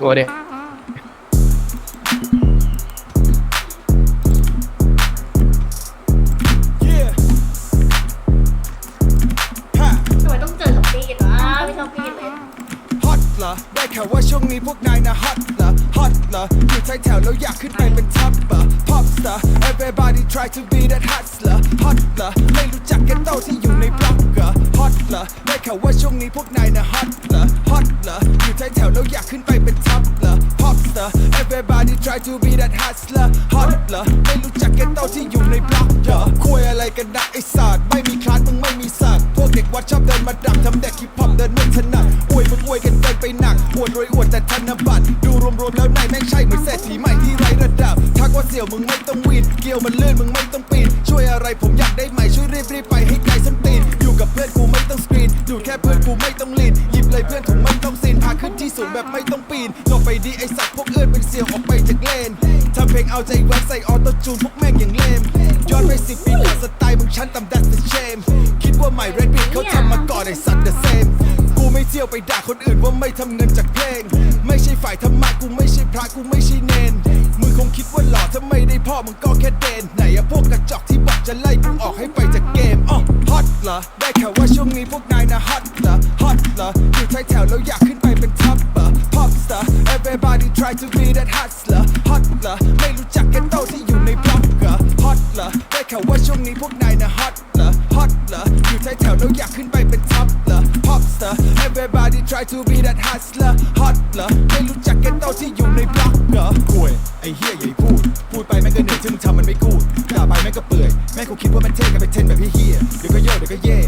โอ้เดี๋ยว Yeah. Ha. ทำไมต้องเจอท็อปปี้กันวะไม่ชอบปี้เลยฮอตเหรอได้ข่าวว่าช่วงนี้พวกนายนะฮอตเหรอฮอตเหรออยู่ท้ายแถวแล้วอยากขึ้นไปเป็นท็อปเหรอ pop star everybody try to be that hustler ฮอตเหรอไม่รู้จักแกโตที่อยู่ในบล็อกเหรอฮอตเหรอได้ข่าวว่าช่วงนี้พวกนายนะฮอตเหรอฮอตเหรออยู่ ท้ายแถวแล้วอยากขึ้นไปเป็นท็อปเหรอ pop star everybody try to be that hustler ฮอตเหรอไม่รู้จักแกตโตที่อยู่ในบล็อกเหรอคุยอะไรกันนะไอ้สัตว์ไม่มีคลาสมึงไม่มีสักพวกเด็กวัดชอบเดินมาดักทำเด็กฮิปฮอปเดินไม่ถนัดอวยมึงอวยกันเกินไปหนักอวดรวยอวดแต่ธนบัตรดูรวมๆแล้วนายแม่งใช่เหมือนเศรษฐีใหม่ที่ไร้ระดับทักว่าเสี่ยวมึงไม่ต้องวีนเกี่ยวมันเลื่อนมึงไม่ต้องปีนช่วยอะไรผมอยากได้ใหม่ช่วยรีบรีบๆไปให้ไกลส้นตีนอยู่กับเพื่อนกูไม่ต้องสกรีนดูแค่เพื่อนกูไม่ต้องลีนหยิบเลยเพื่อนถุง สูงแบบไม่ต้องปีนลงไปดีไอสัตว์พวกเอื้อนเป็นเสียวออกไปจากเลนทำเพลงเอาใจแว็กใส่ออโต้จูนพวกแม่งอย่างเลมย้อนไปสิบปีแต่สไตล์มึงชั้นต่ำดัสเชมคิดว่าใหม่เรดบีเขาทำมาก่อนไอสัตว์เดอะเซมกูไม่เที่ยวไปด่าคนอื่นว่าไม่ทำเงินจากเพลง ไม่ใช่ฝ่ายธรรมะกูไม่ใช่พระกูไม่ใช่เนนมึงคงคิดว่าหล่อถ้าไม่ได้พ่อมึงก็แค่เดนไหนอะพวกกระจอกที่บอก จะไล่กูออกให้ไปจากเกมอ๋อฮอตเหรอ ได้ข่าวว่าช่วงนี้พวกนายนะฮอตเหรอ ฮอตเหรออยู่ท้ายแถวแล้วอยากขึ้นไปเป็นท็อปเหรอ pop star everybody try to be that hustler ฮอตเหรอ ไม่รู้จักแกโตที่อยู่ในบล็อกเหรอ ฮอตเหรอ ได้ข่าวว่าช่วงนี้พวกนายนะฮอตเหรอ ฮอตเหรออยู่ท้ายแถวแล้วอยากขึ้นไปเป็นท็อปเหรอ pop star everybody try to be that hustler ฮอตเหรอ ไม่รู้จักแกโตที่อยู่ในบล็อกเหรอป่วยไอ้เฮียใหญ่พูด ที่มึงทำมันไม่กูดด่าไปแม่งก็เปื่อยแม่งคงคิดว่ามันเท่กันไปเทนแบบเฮียเดี๋ยวก็โย่เดี๋ยวก็เย่